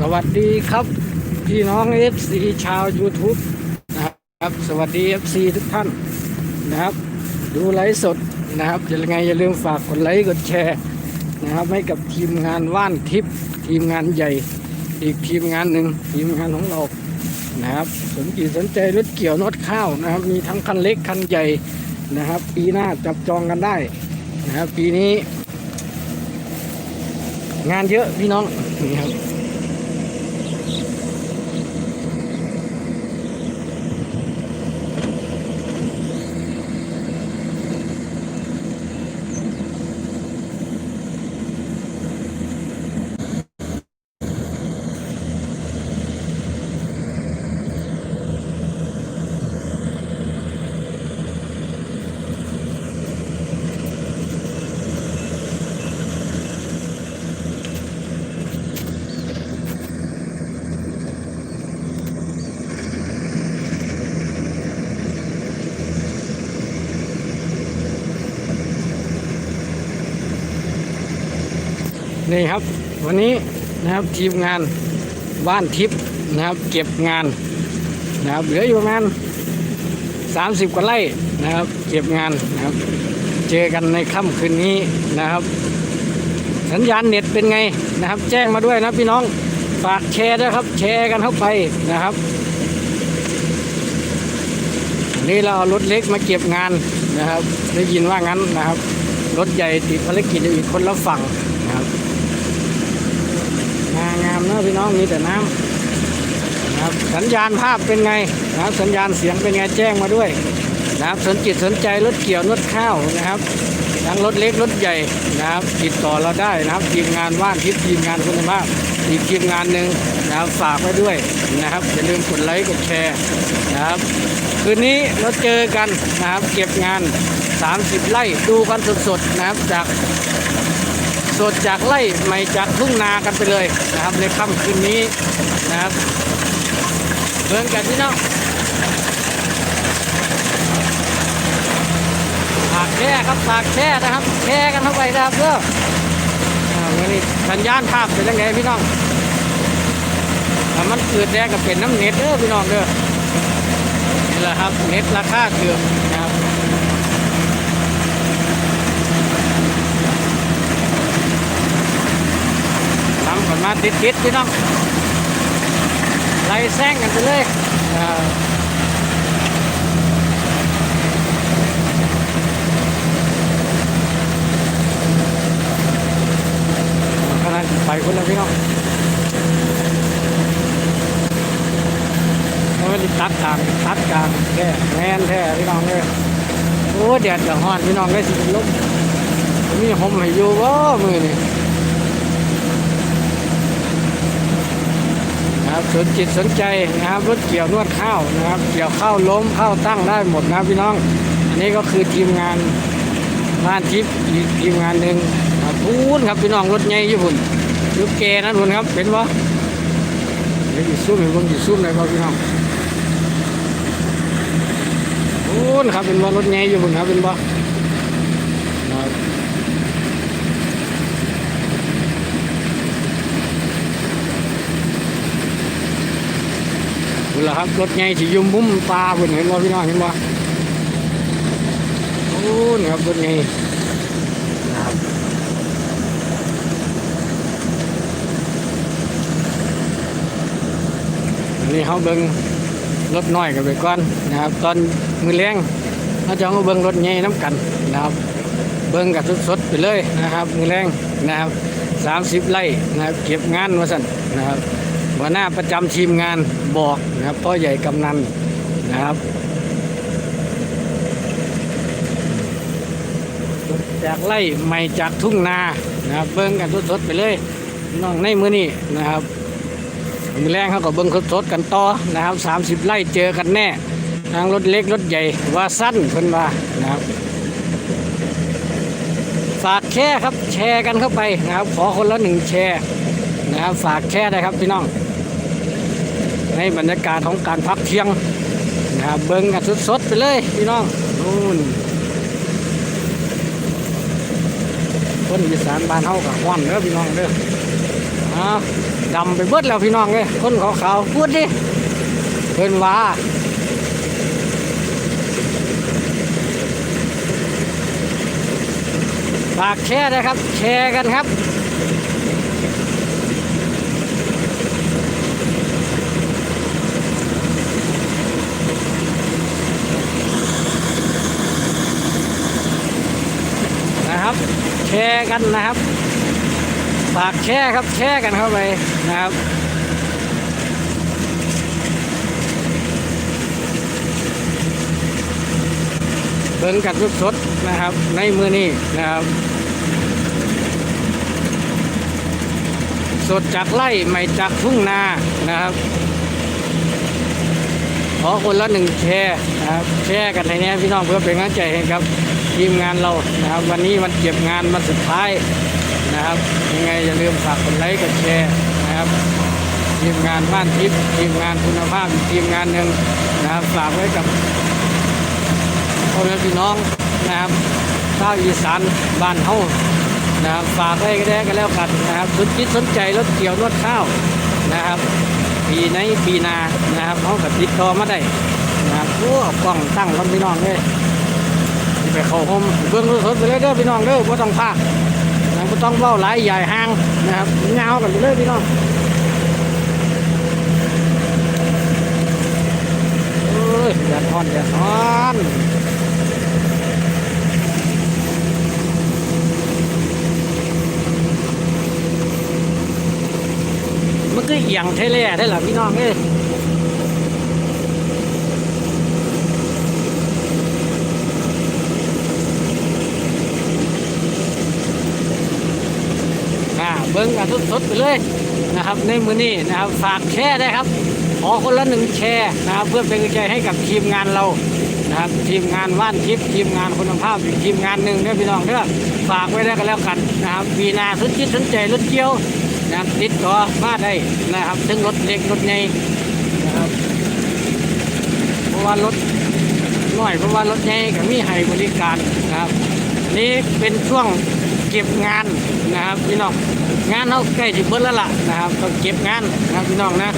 สวัสดีครับ พี่น้อง FC ชาว YouTube นะครับ สวัสดี FC ทุกท่านนะครับ ดูไลฟ์สดนะครับยังไงอย่าลืมฝากกดไลค์กดแชร์นะครับให้กับทีมงานว่านทิพย์ทีมงานใหญ่ อีกทีมงานหนึ่งทีมงานของเรานะครับสนใจสนใจรถเกี่ยวนวดข้าวนะครับ มีทั้งคันเล็กคันใหญ่นะครับ ปีหน้าจับจองกันได้นะครับ ปีนี้ งานเยอะพี่น้องนี่ครับ นี่ครับ วันนี้นะครับทีมงานบ้านทิพย์นะครับ เก็บงานนะครับเหลืออยู่ประมาณ30 กว่าไร่นะครับ เก็บงานนะครับ เจอกันในค่ำคืนนี้นะครับ สัญญาณเน็ตเป็นไงนะครับ แจ้งมาด้วยนะพี่น้องฝากแชร์ด้วยครับ แชร์กันเข้าไปนะครับนี่เราเอารถเล็กมาเก็บงานนะครับ ได้ยินว่างั้นนะครับ รถใหญ่ติดภารกิจอยู่อีกคนละฝั่งางามเนอะพี่น้องมีแต่น้ำนะครับสัญญาณภาพเป็นไงนะครับสัญญาณเสียงเป็นไงแจ้งมาด้วยนะครับสนจิตสนใจรถเกี่ยวนวดข้าวนะครับทั้งรถเล็กรถใหญ่นะครับ ติดต่อเราได้นะครับทีมงานว่านทิพย์ทีมงานคุณภาพอีกทีมงานหนึ่งนะครับฝากไว้ด้วยนะครับอย่าลืมกดไลค์กดแชร์นะครับคืนนี้เราเจอกันนะครับเก็บงาน 30 ไร่ดูกันสดๆนะครับจาก สดจากไร่ใหม่จากทุ่งนากันไปเลยนะครับ ในค่ำคืนนี้นะครับเบิ่งกันพี่น้องฝากแช่ครับฝากแช่นะครับแช่กันเข้าไปนะครับเด้ออ่าวันนี้สัญญาณภาพเป็นยังไงพี่น้องถ้ามันเกิดแดงก็เป็นน้ำเน็ตเด้อพี่น้องเด้อนี่แหละครับเน็ตราคาเกือบนะครับ ทำก่อน มาติดติดๆพี่น้องไล่แซงกันไปเลยขนาดไปคนละพี่น้องแล้วมันตัดกลางตัดกลางแท้แมนแท้พี่น้องเลยโอ้แดดจะฮ้อนพี่น้องได้สิเป็นลมมีหมให้อยู่ว่ามือนี่ นะครับสนจิตสนใจนะครับรถเกี่ยวนวดข้าวนะครับ เกี่ยวข้าวล้มข้าวตั้งได้หมดนะพี่น้อง อันนี้ก็คือทีมงานบ้านทิพย์ทีมงานหนึ่งพูนครับพี่น้องรถใหญ่ญี่ปุ่นยุคเกนะทุนครับเป็นปะเดี๋ยวอยู่ซุ่มเห็นผมอยู่ซุ่มเลยครับพี่น้องพูนครับเป็นว่ารถใหญ่ญี่ปุ่นครับเป็นปะครับ นี่แหละครับ รถไงที่ยุ่มมุ้มปลาเพิ่นเห็นบ่พี่น้องเห็นบ่โอ้นี่ครับรถไงนะครับอันนี้เขาเบิ่งรถน้อยกันไปก่อนนะครับ ตอนมือแรงเขาจะมาเบิ่งรถไงน้ำกันนะครับ เบิ่งกับสดๆไปเลยนะครับ มือแรงนะครับสามสิบไร่นะครับ เก็บงานมาสั่นนะครับ หัวหน้าประจำทีมงานบอกนะครับพ่อใหญ่กำนันนะครับจากไร่ใหม่จากทุ่งนานะครับเบิ้งกันสดๆไปเลยน้องในมือนี่นะครับมือแรงเขาก็เบิ้งสดๆกันต่อนะครับสามสิบ30ไร่เจอกันแน่ทางรถเล็กรถใหญ่ว่าสั้นเพิ่นว่านะครับฝากแชร์ครับแชร์กันเข้าไปนะครับ ขอคนละหนึ่งแชร์นะครับฝากแชร์ได้ครับพี่น้อง ในบรรยากาศของการพักเที่ยงนะครับเบิ้งกันสดๆไปเลยพี่น้องนู่นคนอีสานบ้านเฮากับฮ้อนเด้อพี่น้องเด้ออ้าวดำไปเบิดแล้วพี่น้องเลยคนขาวๆพูดดิเพิ่นว่าฝากแชร์นะครับ แชร์กันครับ แช ร์กันนะครับฝากแชร์ครับแชร์กันเข้าไปนะครับเบิ่งกันสดๆนะครับ ในมือนี้นะครับ สดจากไร่ไม่จากทุ่งนานะครับขอคนละหนึ่งแชร์นะครับแชร์กันในนี้พี่น้องเพื่อเป็นกำลังใจให้ครับ ทีมงานเรานะครับ วันนี้มันเก็บงานวันสุดท้ายนะครับ ยังไงอย่าลืมฝากกดไลค์กดแชร์นะครับทีมงานบ้านทิพย์ทีมงานคุณภาพทีมงานหนึ่งนะครับฝากไว้กับพ่อแม่พี่น้องนะครับชาวอีสานบ้านเฮานะครับฝากไว้ก็ได้กันแล้วกันนะครับสนจิตสนใจรถเกี่ยวนวดข้าวนะครับปีในปีหนานะครับเขากับติดต่อมาได้นะครับโอ้เอากล้องตั้งคนพี่น้องเลย ไปเข้าห้มเบื้องรถไปเลยเด้อพี่น้องเด้อบ่าต้องพากนะบ่ต้องเว้าหลายใหญ่ห่างนะครับเงากันไปเลยพี่น้องเอ้ยอย่าทอนอย่าทอนมันก็เอียงเทเล่ได้หรอพี่น้องเอ้ เบิ้งกันสดๆไปเลยนะครับในมือนี้นะครับฝากแชร์ได้ครับ ขอคนละหนึ่งแชร์นะครับเพื่อเป็นกำลังใจให้กับทีมงานเรานะครับทีมงานว่านทิพย์ทีมงานคุณภาพอีกทีมงานหนึ่งเนี่ยพี่น้องเด้อฝากไว้ได้กันแล้วกันนะครับปีนาสนจิตสนใจรถเกี่ยวนะครับติดต่อมาได้นะครับถึงรถเล็กรถใหญ่นะครับเพราะว่ารถน้อยเพราะว่ารถใหญ่ก็มีให้บริการนะครับ นี่เป็นช่วง ก็บงานนะครับพี่น้องงานเขาใกล้จะเบิดแล้วล่ะนะครับต้องเก็บงานนะครับพี่น้องนะ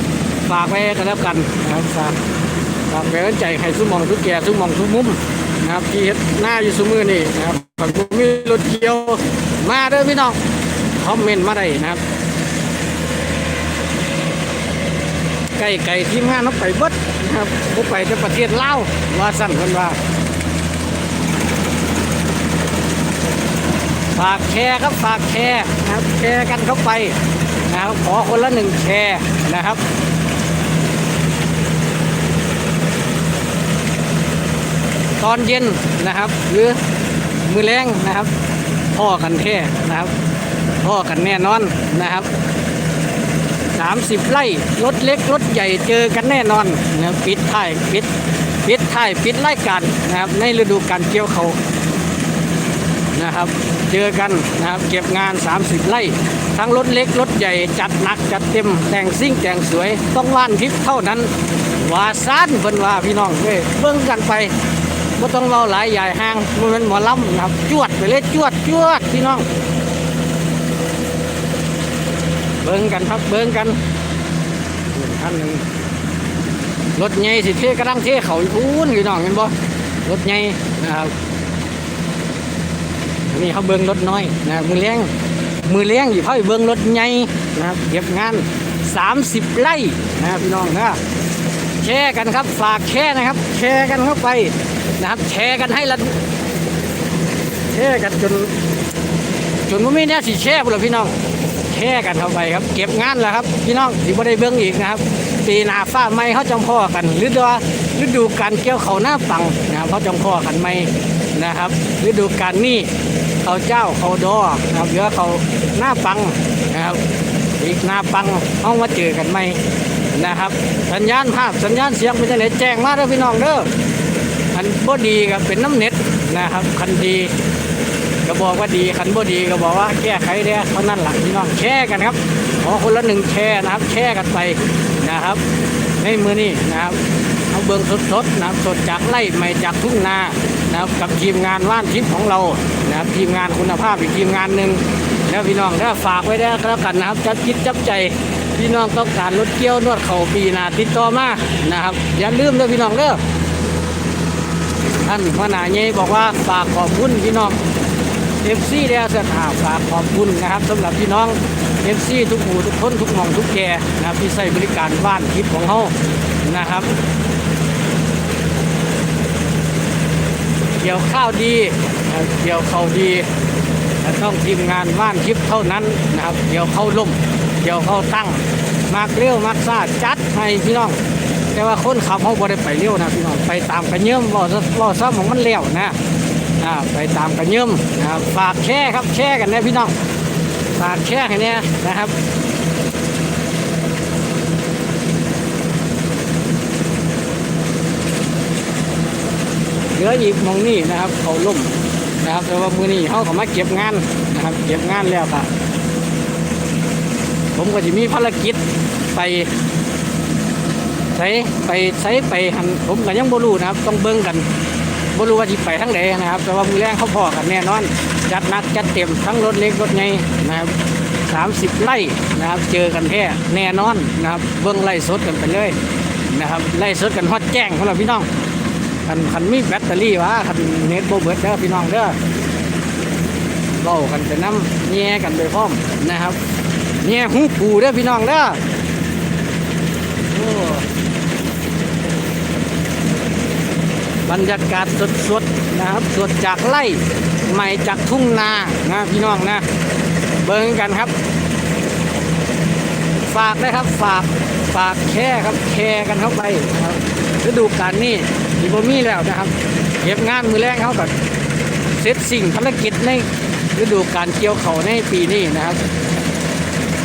ฝากไว้กันแล้วกันนะครับฝากฝากไปไว้ใจให้สุมองทุกแก่สุมองทุกมุมนะครับที่เฮ็ดหน้าอยู่สมือนี่นะครับฝั่งผมมีรถเกี่ยวมาเด้อพี่น้องคอมเมนต์มาได้นะครับไก่ไก่ทีมงานเขาไปเบิดนะครับเขาไปจะประเทศลาวว่าสั่นคนว่า ฝากแชร์ครับฝากแชร์นะครับแชร์กันเข้าไปนะครับขอคนละหนึ่งแชร์นะครับตอนเย็นนะครับ หรือมือแรงนะครับพ่อกันแท้นะครับพ่อกันแน่นอนนะครับสามสิบไร่รถเล็กรถใหญ่เจอกันแน่นอนนะปิดท้ายปิดปิดท้ายปิดไล่กันนะครับในฤดูการเกี่ยวเขา นะครับ เจอกันนะครับเก็บงาน 30 ไร่ทั้งรถเล็กรถใหญ่จัดหนักจัดเต็มแต่งซิ่งแต่งสวยต้องว่านทิพย์เท่านั้นวาซานเพิ่นว่าพี่น้องเว้ยเบิ่งกันไปบ่ต้องเว้าหลายใหญ่ห้างมันเป็นหมอลำนะครับ จวดไปเลยจวดจวดพี่น้อง เบิ่งกันครับเบิ่งกันท่านหนึ่งรถใหญ่สิเทกระดังเทเขาอีกพูนพี่น้องเห็นบ่รถใหญ่นะครับ นี่เขาเบิ้งรถน้อยนะมือเลี้ยงมือเลี้ยงอยู่เขาเบิ้งรถใหญ่นะครับเก็บงาน 30 ไร่นะพี่น้องนะแชร์กันครับฝากแชร์นะครับ แชร์กันเข้าไปนะครับแชร์กันให้ละแชร์กันจนจนว่าไม่แน่สิแชร์พุ่นละพี่น้องแชร์กันเข้าไปครับ เก็บงานแล้วครับ พี่น้องที่บ่ได้เบิ้งอีกนะครับปีหนาฟ้าไม่เขาจำพ่อกันหรือว่าฤดูการเกี่ยวเขาหน้าปังนะครับเขาจำพ่อกันไม่นะครับฤดูการนี้ เขาเจ้าเขาดอนะครับเหลือเขาหน้าปังนะครับ อีกหน้าปังเขามาเจอกันไหมนะครับ สัญญาณภาพสัญญาณเสียงเป็นจังไหนแจ้งมาเด้อพี่น้องเด้อคันบ่ดีก็เป็นน้ำเน็ตนะครับคันดีก็บอกว่าดีขันบ่ดีก็บอกว่าแก้ไขได้เท่านั้นหลักพี่น้องแชร์กันครับขอคนละหนึ่งแชร์นะครับ แชร์กันไปนะครับในมือนี้นะครับเอาเบิ้งสดๆนะครับสดจากไร่ใหม่จากทุ่งนานะครับกับทีมงานว่านทิพย์ของเรา นะครับทีมงานคุณภาพอีกทีมงานหนึ่งแล้วพี่น้องถ้าฝากไว้ได้ก็แล้วกันนะครับจับคิดจับใจพี่น้องต้องการรถเกี่ยวนวดเข่าปีนาติดต่อมานะครับ อย่าลืมเด้อพี่น้องเด้อท่านพระนาเยบอกว่าฝากขอบคุณพี่น้องเอฟซีเดียสถาฝากขอบคุณนะครับสำหรับพี่น้องเอฟซีทุกหมู่ทุกคนทุกหม่องทุกแก่นะครับที่ใช้บริการบ้านทิพย์ของเขานะครับเกี่ยวข้าวดี เกี่ยวเขาดีต้องทีมงานบ้านทิพย์เท่านั้นนะครับเกี่ยวเขาล่มเกี่ยวเขาตั้งมากเร็วมากซาจัดให้พี่น้อง แต่ว่าคนขับเขาบ่ได้ไปเร็วนะพี่น้องไปตามกระเยื่อมบ่ซะบ่ซ้ำของมันเร็วนะอ่าไปตามกระเยื่อมนะครับฝากแช่ครับแช่กันนะพี่น้องฝากแช่ให้เนี่ยนะครับเหลืออีกมองนี่นะครับเขาล่ม นะครับแต่ว่ามือนี้เขาก็มาเก็บงานนะครับ เก็บงานแล้วก็ผมก็จะมีภารกิจไปใช้ไปใช้ไปหันผมก็ยังบ่รู้นะครับ ต้องเบิ่งกันบ่รู้ว่าจะไปทั้งใดนะครับ แต่ว่ามือแรงเขาพอกันแน่นอน จัดนักจัดเต็มทั้งรถเล็กรถใหญ่นะครับสามสิบไร่นะครับ เจอกันแท้แน่นอนนะครับ เบิ่งไล่สดกันไปเลยนะครับไล่สดกันฮอดแจ้งของเราพี่น้อง คันคันมีแบตเตอรี่วะคันเน็ตโบเบิดเด้อพี่น้องเด้อเล่ากันไปน้ำแง่กันไปพร้อมนะครับแง่หูปูเด้อพี่น้องเด้อโบรรยากาศสดๆนะครับ สดจากไร่ใหม่จากทุ่งนานะพี่น้องนะ เบิ่งกันครับ ฝากนะครับฝากฝากแค่ครับแชร์กันเข้าไปนะครับฤดูกาลนี้ มีบ่มีแล้วนะครับเก็บงานมือแรกเขากับเสร็จสิ่งภารกิจในฤดูกาลเกี่ยวเขาในปีนี้นะครับ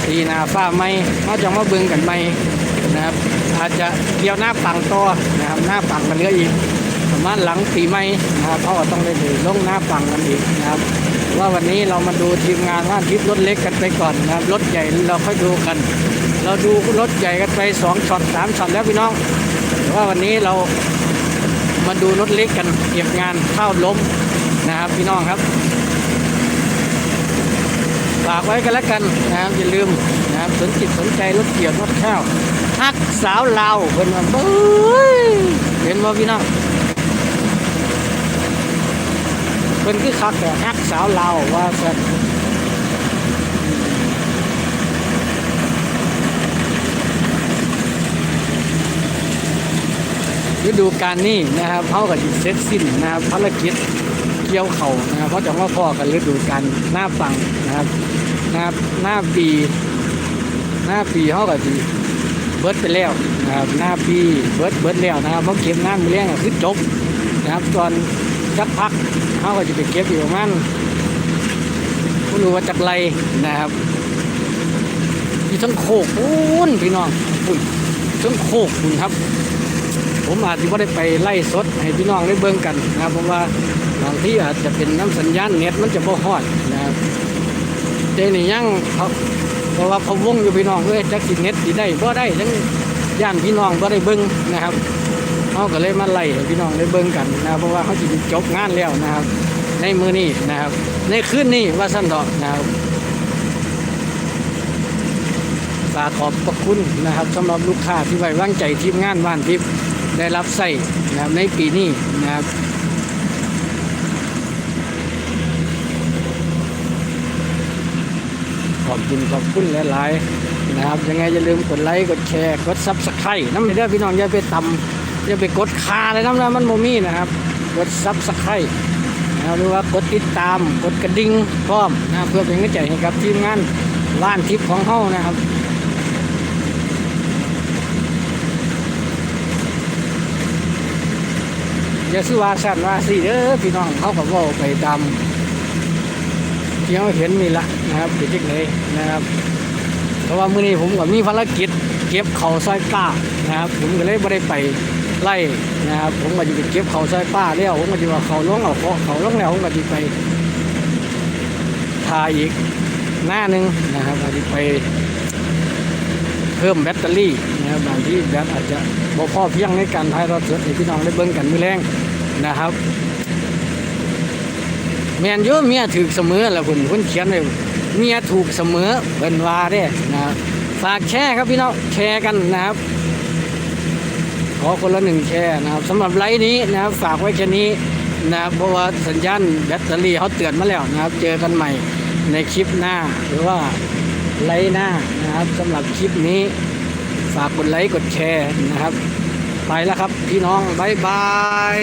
ปีนาฟ้าไม่เขาจะมาเบิ่งกันใหม่นะครับอาจจะเกี่ยวหน้าปังต่อนะครับหน้าปังกันเหลืออีกประมาณหลังปีใหม่นะครับเขาก็ต้องได้ไปลงหน้าปังกันอีกนะครับ ว่าวันนี้เรามาดูทีมงานว่าทิพรถเล็กกันไปก่อนนะครับรถใหญ่เราค่อยดูกัน เราดูรถใหญ่กันไปสองช็อตสามช็อตแล้วพี่น้องว่าวันนี้เรา มาดูรถเล็กกันเก็บงานเข้าล้มนะครับพี่น้องครับฝากไว้กันแล้วกันนะครับอย่าลืมนะครับสนจิตสนใจรถเกี่ยวรถข้าวฮักสาวลาวเพิ่นว่าเบ้ยเห็นว่าพี่น้องเพิ่นคือคักแต่ฮักสาวลาวว่าสัน ฤดูการนี้นะครับเขาก็จะเสร็จสิ้นนะครับภารกิจเกี่ยวเขานะครับเพราะจะมาพอกันฤดูการหน้าปังนะครับหน้าหน้าปี หน้าปีเขาก็จะเบิร์ดไปแล้วนะครับหน้าปีเบิร์ดเบิร์ดแล้วนะครับเพราะเก็บงานมือเลี้ยงก็คือจบนะครับตอนสักพักเขาก็จะไปเก็บอยู่ประมาณไม่รู้ว่าจากไรนะครับที่ทั้งโคกปูนพี่น้องอุ้ยทั้งโคกคุณครับ ผมอาจจะไม่ได้ไปไล่สดให้พี่น้องได้เบิ่งกันนะครับเพราะว่าบางที่อาจจะเป็นน้ำสัญญาณเน็ตมันจะบ่ฮอดนะครับเจนี่ยังเขาเพราะว่าเขาวงอยู่พี่น้องเอ้ยจักสิเน็ตสิได้บ่ได้ทั้งย่านพี่น้องบ่ได้เบิ่งนะครับเขาก็เลยมาไล่พี่น้องได้เบิ่งกันนะเพราะว่าเขาจะจบงานแล้วนะครับ ในมือนี้นะครับ ในคืนนี้ว่าสั้นดอกนะครับฝากขอบพระคุณนะครับสำหรับลูกค้าที่ไว้วางใจทีมงานว่านทิพย์ ได้รับใส่นะครับในปีนี้นะครับขอบคุณขอบคุณหลายๆนะครับยังไงอย่าลืมกดไลค์กดแชร์กดซับสไครต์น้ำเด้อพี่น้องอย่าไปตำอย่าไปกดคาเลยน้ำนะมันโมมี่นะครับ กดซับสไครต์นะรหรือว่ากดติดตามกดกระดิ่งพร้อมนะเพื่อเป็นกำลังใจให้กับทีมงานล้านทิพย์ของเฮานะครับ อย่าซื้อว่าสั่นว่าสิเด้อพี่น้องเขาก็บอกไปตามที่เขาเห็นนี่ละนะครับเป็นจังเลยนะครับ เพราะว่ามื้อนี้ผมก็มีภารกิจ เก็บเขาซอยป้านะครับ ผมก็เลยไม่ได้ไปไล่นะครับ ผมก็จะไปเก็บเขาซอยป้าแล้วผมก็จะว่าเขาลงเอาเขาเขาลงแล้วผมก็จะไปทาอีกหน้าหนึงนะครับก็จะไปเพิ่มแบตเตอรี่นะครับบางที่แบตอาจจะบ่พอเพียงในการถ่ายทอดสดให้พี่น้องได้เบิ่งกันมือแรง นะครับแมนยูเมียถือเสมอแล้วคุณคุณเขียนไว้เมียถูกเสมอเป็นวาเด้นะครับฝากแชร์ครับพี่น้องแชร์กันนะครับ ขอคนละหนึ่งแชร์นะครับสำหรับไลฟ์นี้นะครับฝากไว้แค่นี้นะครับเพราะว่าสัญญาณแบตเตอรี่เขาเตือนมาแล้วนะครับ เจอกันใหม่ในคลิปหน้า หรือว่าไลฟ์หน้านะครับสำหรับคลิปนี้ฝากกดไลค์กดแชร์นะครับ ไปแล้วครับพี่น้องบายบาย